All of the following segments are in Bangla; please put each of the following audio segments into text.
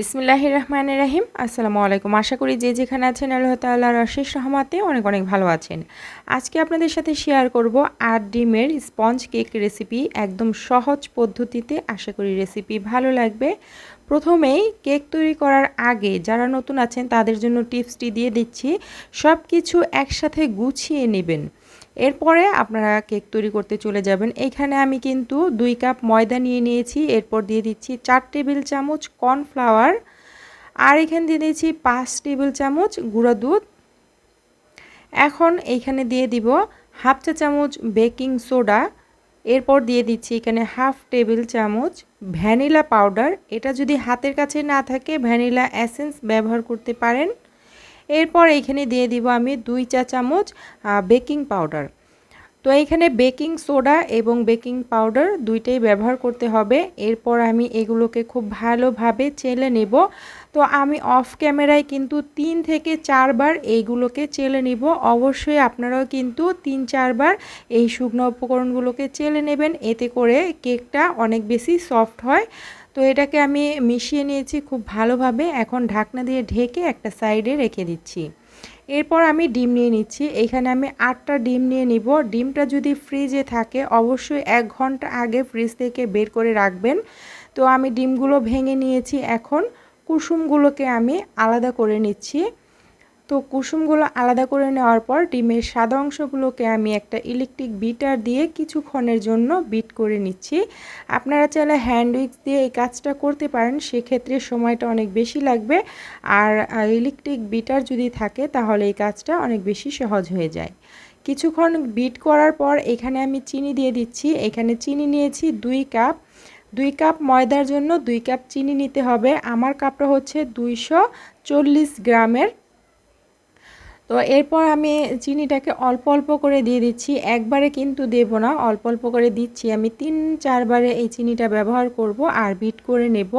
বিসমিল্লাহ রহমান রাহিম। আসসালামু আলাইকুম। আশা করি যে যেখানে আছেন আল্লাহ তাল্লাহর অশেষ রহমাতে অনেক অনেক ভালো আছেন। আজকে আপনাদের সাথে শেয়ার করব আর ডিমের স্পঞ্জ কেক রেসিপি একদম সহজ পদ্ধতিতে। আশা করি রেসিপি ভালো লাগবে। প্রথমেই কেক তৈরি করার আগে যারা নতুন আছেন, তাদের জন্য টিপসটি দিয়ে দিচ্ছি। সব কিছু একসাথে গুছিয়ে নেবেন। এরপরে আপনারা কেক তৈরি করতে চলে যাবেন। এখানে আমি কিন্তু দুই কাপ ময়দা নিয়ে নিয়েছি। এরপর দিয়ে দিচ্ছি চার টেবিল চামচ কর্নফ্লাওয়ার। আর এখানে দিয়ে দিচ্ছি পাঁচ টেবিল চামচ গুঁড়া দুধ। এখন এইখানে দিয়ে দিব হাফ চা চামচ বেকিং সোডা। এরপর দিয়ে দিচ্ছি এখানে হাফ টেবিল চামচ ভ্যানিলা পাউডার। এটা যদি হাতের কাছে না থাকে, ভ্যানিলা অ্যাসেন্স ব্যবহার করতে পারেন। এরপর এখানে দিয়ে দিব আমি দুই চা চামচ বেকিং পাউডার। তো এখানে বেকিং সোডা এবং বেকিং পাউডার দুইটাই ব্যবহার করতে হবে। এরপর আমি এগুলোকে খুব ভালোভাবে চেলে নেব। তো আমি অফ ক্যামেরায় কিন্তু তিন থেকে চারবার এইগুলোকে চেলে নিব। অবশ্যই আপনারাও কিন্তু তিন চারবার এই শুকনো উপকরণগুলোকে চেলে নেবেন। এতে করে কেকটা অনেক বেশি সফট হয়। তো এটাকে আমি মিশিয়ে নিয়েছি খুব ভালোভাবে। এখন ঢাকনা দিয়ে ঢেকে একটা সাইডে রেখে দিচ্ছি। এরপর আমি ডিম নিয়ে নিচ্ছি। এখানে আমি আটটা ডিম নিয়ে নিব। ডিমটা যদি ফ্রিজে থাকে, অবশ্যই এক ঘণ্টা আগে ফ্রিজ থেকে বের করে রাখবেন। তো আমি ডিমগুলো ভেঙে নিয়েছি এখন। কুসুমগুলোকে আমি আলাদা করে নিচ্ছি। তো কুসুমগুলো আলাদা করে নেওয়ার পর ডিমের সাদা অংশগুলোকে আমি একটা ইলেকট্রিক বিটার দিয়ে কিছুক্ষণের জন্য বিট করে নিচ্ছি। আপনারা চাইলে হ্যান্ড উইক্স দিয়ে এই কাজটা করতে পারেন, সেক্ষেত্রে সময়টা অনেক বেশি লাগবে। আর ইলেকট্রিক বিটার যদি থাকে, তাহলে এই কাজটা অনেক বেশি সহজ হয়ে যায়। কিছুক্ষণ বিট করার পর এখানে আমি চিনি দিয়ে দিচ্ছি। এখানে চিনি নিয়েছি দুই কাপ দুই কাপ ময়দার জন্য দুই কাপ চিনি নিতে হবে। আমার কাপটা হচ্ছে দুইশো চল্লিশ গ্রামের। তো এরপর আমি চিনিটাকে অল্প অল্প করে দিয়ে দিচ্ছি। একবারে কিন্তু দেব না, অল্প অল্প করে দিচ্ছি। আমি তিন চারবারে এই চিনিটা ব্যবহার করব আর বিট করে নেব।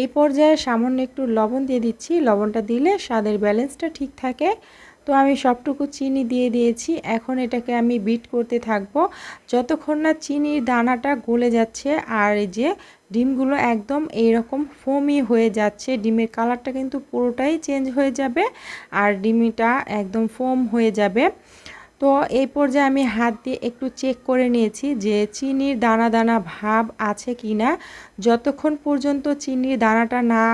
এই পর্যায়ে সামান্য একটু লবণ দিয়ে দিচ্ছি। লবণটা দিলে স্বাদের ব্যালেন্সটা ঠিক থাকে। তো আমি সবটুকু চিনি দিয়ে দিয়েছি। এখন এটাকে আমি বিট করতে থাকব। যতক্ষণ না চিনির দানাটা গলে যাচ্ছে আর এই যে ডিমগুলো একদম এইরকম ফোমি হয়ে যাচ্ছে, ডিমের কালারটা কিন্তু পুরোটাই চেঞ্জ হয়ে যাবে আর ডিমিটা একদম ফোম হয়ে যাবে। তো এই পর্যায়ে আমি হাত দিয়ে একটু চেক করে নিয়েছি যে চিনির দানা দানা ভাব আছে কি না যতক্ষণ পর্যন্ত চিনির দানাটা না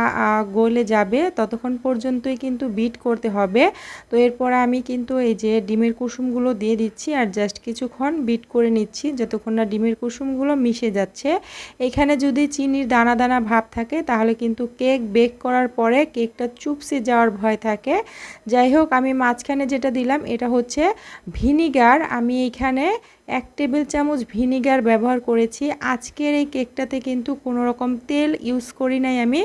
গলে যাবে, ততক্ষণ পর্যন্তই কিন্তু বিট করতে হবে। তো এরপর আমি কিন্তু এই যে ডিমের কুসুমগুলো দিয়ে দিচ্ছি আর জাস্ট কিছুক্ষণ বিট করে নিচ্ছি যতক্ষণ না ডিমের কুসুমগুলো মিশে যাচ্ছে। এখানে যদি চিনির দানা দানা ভাব থাকে তাহলে কিন্তু কেক বেক করার পরে কেকটা চুপসে যাওয়ার ভয় থাকে। যাই হোক, আমি মাঝখানে যেটা দিলাম, এটা হচ্ছে ভিনিগার, আমি এখানে এক টেবিল চামচ ভিনিগার ব্যবহার করেছি। আজকের এই কেকটাতে কিন্তু কোনো রকম তেল ইউজ করি নাই আমি।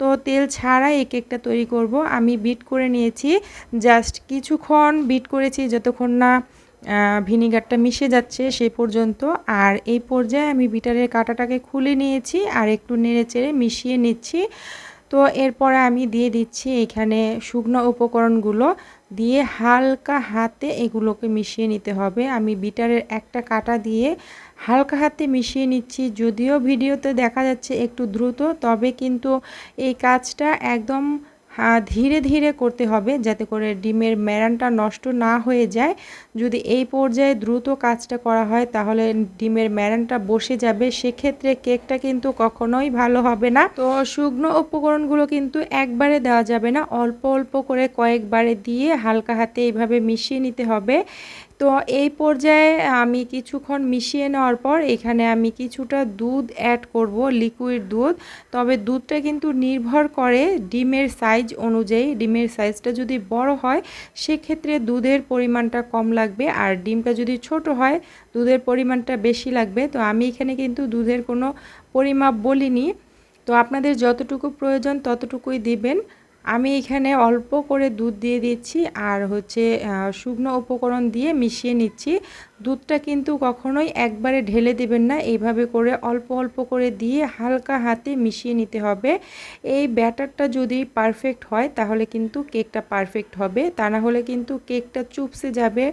তো তেল ছাড়াই এই কেকটা তৈরি করব। আমি বিট করে নিয়েছি। জাস্ট কিছুক্ষণ বিট করেছি যতক্ষণ না ভিনিগারটা মিশে যাচ্ছে সে পর্যন্ত। আর এই পর্যায়ে আমি বিটারের কাঁটাটাকে খুলে নিয়েছি আর একটু নেড়ে চেড়ে মিশিয়ে নিচ্ছি। তো এরপরে আমি দিয়ে দিচ্ছি এখানে শুকনো উপকরণগুলো। দিয়ে হালকা হাতে এগুলোকে মিশিয়ে নিতে হবে। আমি বিটারের একটা কাটা দিয়ে হালকা হাতে মিশিয়ে নিচ্ছি। যদিও ভিডিওতে দেখা যাচ্ছে একটু দ্রুত, তবে কিন্তু এই কাজটা একদম ধীরে ধীরে করতে হবে যাতে করে ডিমের ম্যারানটা নষ্ট না হয়ে যায়। যদি এই পর্যায়ে দ্রুত কাজটা করা হয়, তাহলে ডিমের ম্যারানটা বসে যাবে। সেক্ষেত্রে কেকটা কিন্তু কখনোই ভালো হবে না। তো শুকনো উপকরণগুলো কিন্তু একবারে দেওয়া যাবে না। অল্প অল্প করে কয়েকবারে দিয়ে হালকা হাতে এইভাবে মিশিয়ে নিতে হবে। তো এই পর্যায়ে আমি কিছুক্ষণ মিশিয়ে নেওয়ার পর এখানে আমি কিছুটা দুধ অ্যাড করব লিকুইড দুধ। তবে দুধটা কিন্তু নির্ভর করে ডিমের সাইজ অনুযায়ী। ডিমের সাইজটা যদি বড় হয়, সেক্ষেত্রে দুধের পরিমাণটা কম লাগবে। আর ডিমটা যদি ছোট হয়, দুধের পরিমাণটা বেশি লাগবে। তো আমি এখানে কিন্তু দুধের কোনো পরিমাপ বলিনি। তো আপনাদের যতটুকু প্রয়োজন ততটুকুই দিবেন। আমি এখানে অল্প করে দুধ দিয়ে দিচ্ছি আর হচ্ছে শুকনো উপকরণ দিয়ে মিশিয়ে নিচ্ছি। দুধটা কিন্তু কখনোই একবারে ঢেলে দেবেন না, এইভাবে করে অল্প অল্প করে দিয়ে হালকা হাতে মিশিয়ে নিতে হবে। এই ব্যাটারটা যদি পারফেক্ট হয়, তাহলে কিন্তু কেকটা পারফেক্ট হবে। তা না হলে কিন্তু কেকটা চুপসে যাবে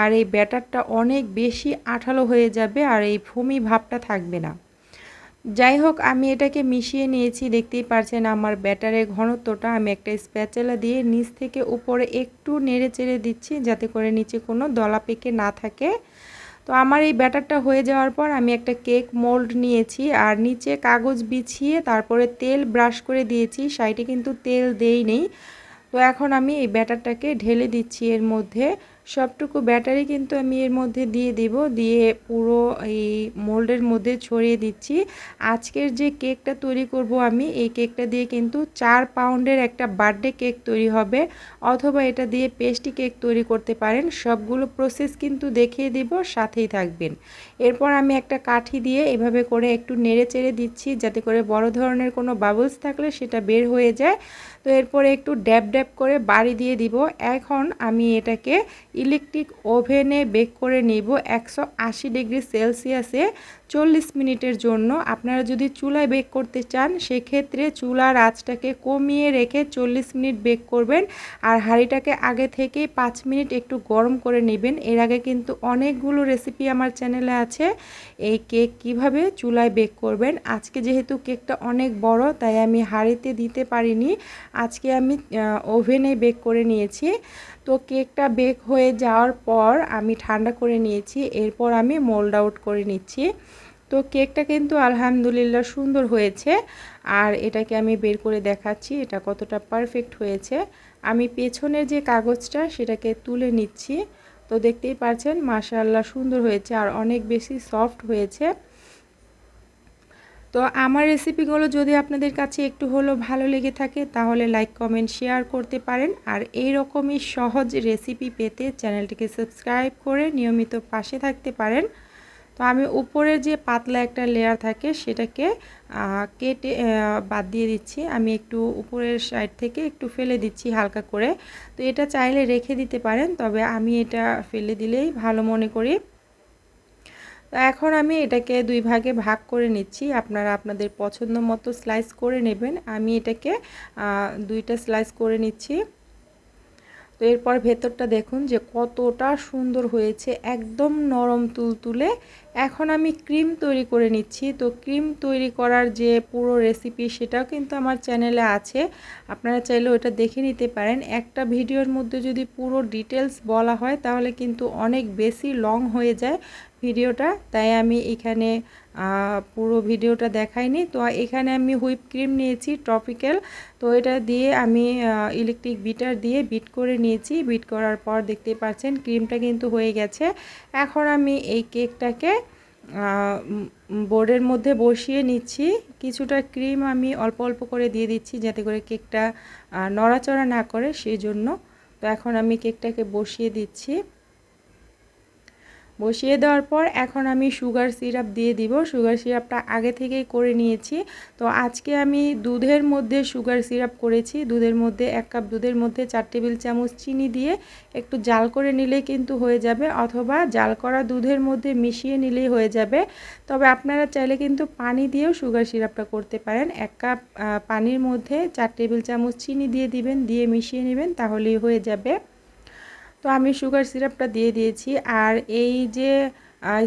আর এই ব্যাটারটা অনেক বেশি আঠালো হয়ে যাবে আর এই ফমি ভাবটা থাকবে না। যাই হোক, আমি এটাকে মিশিয়ে নিয়েছি। দেখতেই পারছেন আমার ব্যাটারের ঘনত্বটা। আমি একটা স্প্যাচেলা দিয়ে নিচ থেকে উপরে একটু নেড়ে চেড়ে দিচ্ছি, যাতে করে নিচে কোনো দলা পেকে না থাকে। তো আমার এই ব্যাটারটা হয়ে যাওয়ার পর আমি একটা কেক মোল্ড নিয়েছি আর নিচে কাগজ বিছিয়ে তারপরে তেল ব্রাশ করে দিয়েছি। সাইডে কিন্তু তেল দেই নেই। তো এখন আমি এই ব্যাটারটাকে ঢেলে দিচ্ছি এর মধ্যে। সবটুকু ব্যাটারি কিন্তু আমি এর মধ্যে দিয়ে দিব। দিয়ে পুরো এই মোল্ডের মধ্যে ছড়িয়ে দিচ্ছি। আজকের যে কেকটা তৈরি করব আমি, এই কেকটা দিয়ে কিন্তু চার পাউন্ডের একটা বার্থডে কেক তৈরি হবে। অথবা এটা দিয়ে পেস্টি কেক তৈরি করতে পারেন। সবগুলো প্রসেস কিন্তু দেখিয়ে দিব, সাথেই থাকবেন। এরপর আমি একটা কাঠি দিয়ে এভাবে করে একটু নেড়ে চেড়ে দিচ্ছি, যাতে করে বড় ধরনের কোনো বাবলস থাকলে সেটা বের হয়ে যায়। তো এরপরে একটু ড্যাব ড্যাব করে বাড়ি দিয়ে দিব। এখন আমি এটাকে ইলেকট্রিক ওভেনে বেক করে নিব একশো আশি ডিগ্রি সেলসিয়াসে চল্লিশ মিনিটের জন্য। আপনারা যদি চুলায় বেক করতে চান, সেক্ষেত্রে চুলার আঁচটাকে কমিয়ে রেখে চল্লিশ মিনিট বেক করবেন আর হাঁড়িটাকে আগে থেকে পাঁচ মিনিট একটু গরম করে নেবেন। এর আগে কিন্তু অনেকগুলো রেসিপি আমার চ্যানেলে আছে, এই কেক কীভাবে চুলায় বেক করবেন। আজকে যেহেতু কেকটা অনেক বড়, তাই আমি হাঁড়িতে দিতে পারিনি। আজকে আমি ওভেনে বেক করে নিয়েছি। তো কেকটা বেক হয়ে যাওয়ার পর আমি ঠান্ডা করে নিয়েছি, এরপর আমি মোল্ড আউট করে নিচ্ছি। তো কেকটা কিন্তু আলহামদুলিল্লাহ সুন্দর হয়েছে আর এটাকে আমি বের করে দেখাচ্ছি, এটা কতটা পারফেক্ট হয়েছে। আমি পেছনের যে কাগজটা সেটাকে তুলে নিচ্ছি। তো দেখতেই পাচ্ছেন মাশাআল্লাহ সুন্দর হয়েছে আর অনেক বেশি সফট হয়েছে। তো আমার রেসিপিগুলো যদি আপনাদের কাছে একটু হলেও ভালো লেগে থাকে, তাহলে লাইক কমেন্ট শেয়ার করতে পারেন। আর এই রকমই সহজ রেসিপি পেতে চ্যানেলটিকে সাবস্ক্রাইব করে নিয়মিত পাশে থাকতে পারেন। তো আমি উপরের যে পাতলা একটা লেয়ার থাকে, সেটাকে কেটে বাদ দিয়ে দিচ্ছি। আমি একটু উপরের সাইড থেকে একটু ফেলে দিচ্ছি হালকা করে। তো এটা চাইলে রেখে দিতে পারেন, তবে আমি এটা ফেলে দিলেই ভালো মনে করি। এখন আমি এটাকে দুই ভাগে ভাগ করে নিচ্ছি। আপনারা আপনাদের পছন্দ মতো স্লাইস করে নেবেন। আমি এটাকে দুইটা স্লাইস করে নিচ্ছি। তো এরপর ভেতরটা দেখুন যে কতটা সুন্দর হয়েছে। একদম নরম তুলতুলে এখন আমি ক্রিম তৈরি করে নিচ্ছি। তো ক্রিম তৈরি করার যে পুরো রেসিপি সেটাও কিন্তু আমার চ্যানেলে আছে। আপনারা চাইলে ওটা দেখে নিতে পারেন। একটা ভিডিওর মধ্যে যদি পুরো ডিটেলস বলা হয়, তাহলে কিন্তু অনেক বেশি লং হয়ে যায় ভিডিওটা। তাই আমি এখানে পুরো ভিডিওটা দেখাইনি। তো এখানে আমি হুইপ ক্রিম নিয়েছি ট্রপিক্যাল তো এটা দিয়ে আমি ইলেকট্রিক বিটার দিয়ে বিট করে নিয়েছি। বিট করার পর দেখতে পাচ্ছেন ক্রিমটা কিন্তু হয়ে গেছে। এখন আমি এই কেকটাকে বোর্ডের মধ্যে বসিয়ে নিচ্ছি। কিছুটা ক্রিম আমি অল্প অল্প করে দিয়ে দিচ্ছি যাতে করে কেকটা নড়াচড়া না করে, সেই জন্য। তো এখন আমি কেকটাকে বসিয়ে দিচ্ছি। বসিয়ে দেওয়ার পর এখন আমি সুগার সিরাপ দিয়ে দিব। সুগার সিরাপটা আগে থেকেই করে নিয়েছি। তো আজকে আমি দুধের মধ্যে সুগার সিরাপ করেছি। দুধের মধ্যে এক কাপ দুধের মধ্যে চার টেবিল চামচ চিনি দিয়ে একটু জাল করে নিলেই কিন্তু হয়ে যাবে অথবা জাল করা দুধের মধ্যে মিশিয়ে নিলেই হয়ে যাবে। তবে আপনারা চাইলে কিন্তু পানি দিয়েও সুগার সিরাপটা করতে পারেন। এক কাপ পানির মধ্যে চার টেবিল চামচ চিনি দিয়ে দিবেন, দিয়ে মিশিয়ে নেবেন, তাহলেই হয়ে যাবে। তো আমি সুগার সিরাপটা দিয়ে দিয়েছি। আর এই যে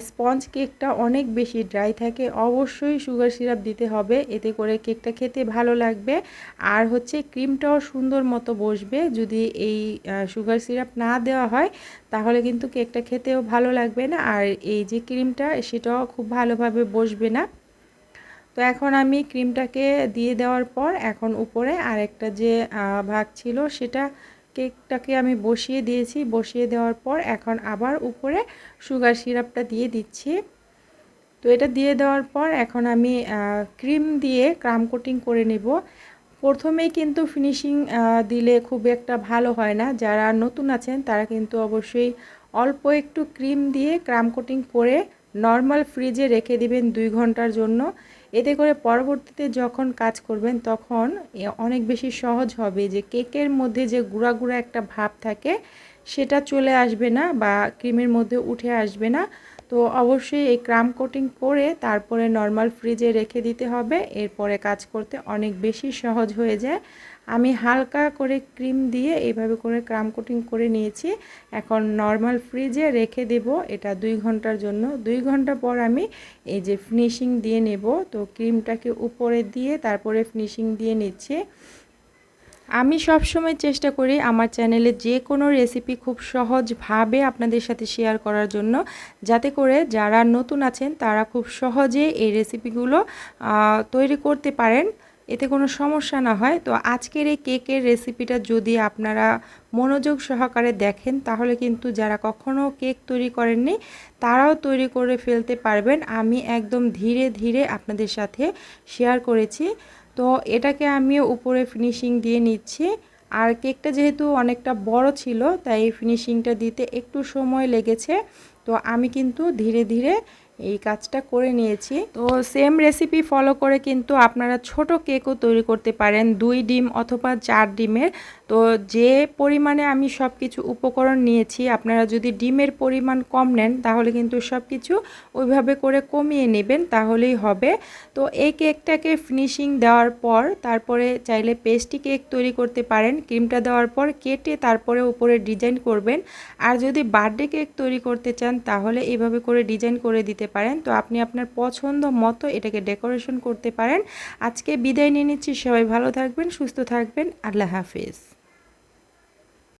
স্পঞ্জ কেকটা অনেক বেশি ড্রাই থাকে, অবশ্যই সুগার সিরাপ দিতে হবে। এতে করে কেকটা খেতে ভালো লাগবে। আর হচ্ছে ক্রিমটাও সুন্দর মতো বসবে। যদি এই সুগার সিরাপ না দেওয়া হয়, তাহলে কিন্তু কেকটা খেতেও ভালো লাগবে না। আর এই যে ক্রিমটা, সেটাও খুব ভালোভাবে বসবে না। তো এখন আমি ক্রিমটাকে দিয়ে দেওয়ার পর, এখন উপরে আরেকটা যে ভাগ ছিল, সেটা কেকটাকে আমি বসিয়ে দিয়েছি। বসিয়ে দেওয়ার পর এখন আবার উপরে সুগার সিরাপটা দিয়ে দিচ্ছি। তো এটা দিয়ে দেওয়ার পর এখন আমি ক্রিম দিয়ে ক্রাম কোটিং করে নেব। প্রথমেই কিন্তু ফিনিশিং দিলে খুব একটা ভালো হয় না। যারা নতুন আছেন তারা কিন্তু অবশ্যই অল্প একটু ক্রিম দিয়ে ক্রাম কোটিং করে নর্মাল ফ্রিজে রেখে দিবেন দুই ঘণ্টার জন্য। এতে করে পরবর্তীতে যখন কাজ করবেন তখন অনেক বেশি সহজ হবে যে কেকের মধ্যে যে গুঁড়া গুঁড়া একটা ভাব থাকে, সেটা চলে আসবে না বা ক্রিমের মধ্যে উঠে আসবে না। তো অবশ্যই এই ক্রাম কোটিং করে তারপরে নর্মাল ফ্রিজে রেখে দিতে হবে, এরপরে কাজ করতে অনেক বেশি সহজ হয়ে যায়। আমি হালকা করে ক্রিম দিয়ে এইভাবে করে ক্রাম কোটিং করে নিয়েছি। এখন নর্মাল ফ্রিজে রেখে দেব এটা দুই ঘণ্টার জন্য। দুই ঘণ্টা পর আমি এই যে ফিনিশিং দিয়ে নেব। তো ক্রিমটাকে উপরে দিয়ে তারপরে ফিনিশিং দিয়ে নিচ্ছি। আমি সবসময় চেষ্টা করি আমার চ্যানেলে যে কোনো রেসিপি খুব সহজভাবে আপনাদের সাথে শেয়ার করার জন্য। যাতে করে যারা নতুন আছেন তারা খুব সহজে এই রেসিপিগুলো তৈরি করতে পারেন। এতে কোনো সমস্যা না হয়। তো আজকের এই কেকের রেসিপিটা যদি আপনারা মনোযোগ সহকারে দেখেন, তাহলে কিন্তু যারা কখনও কেক তৈরি করেননি, তারাও তৈরি করে ফেলতে পারবেন। আমি একদম ধীরে ধীরে আপনাদের সাথে শেয়ার করেছি। তো এটাকে আমি উপরে ফিনিশিং দিয়ে নিচ্ছি। আর কেকটা যেহেতু অনেকটা বড় ছিল, তাই ফিনিশিংটা দিতে একটু সময় লেগেছে। তো আমি কিন্তু ধীরে ধীরে এই কাজটা করে নিয়েছি। তো সেম রেসিপি ফলো করে কিন্তু আপনারা ছোট কেকও তৈরি করতে পারেন, দুই ডিম অথবা চার ডিমের। তো যে পরিমাণে আমি সব কিছু উপকরণ নিয়েছি, আপনারা যদি ডিমের পরিমাণ কম নেন, তাহলে কিন্তু সব কিছু ওইভাবে করে কমিয়ে নেবেন, তাহলেই হবে। তো এই কেকটাকে ফিনিশিং দেওয়ার পর, তারপরে চাইলে পেস্টি কেক তৈরি করতে পারেন ক্রিমটা দেওয়ার পর কেটে তারপরে উপরে ডিজাইন করবেন। আর যদি বার্থডে কেক তৈরি করতে চান তাহলে এইভাবে করে ডিজাইন করে দিতে পারেন। তো আপনি আপনার পছন্দ মতো এটাকে ডেকোরেশন করতে পারেন। আজকে বিদায় নিয়ে নিচ্ছি। সবাই ভালো থাকবেন, সুস্থ থাকবেন। আল্লাহ হাফিজ।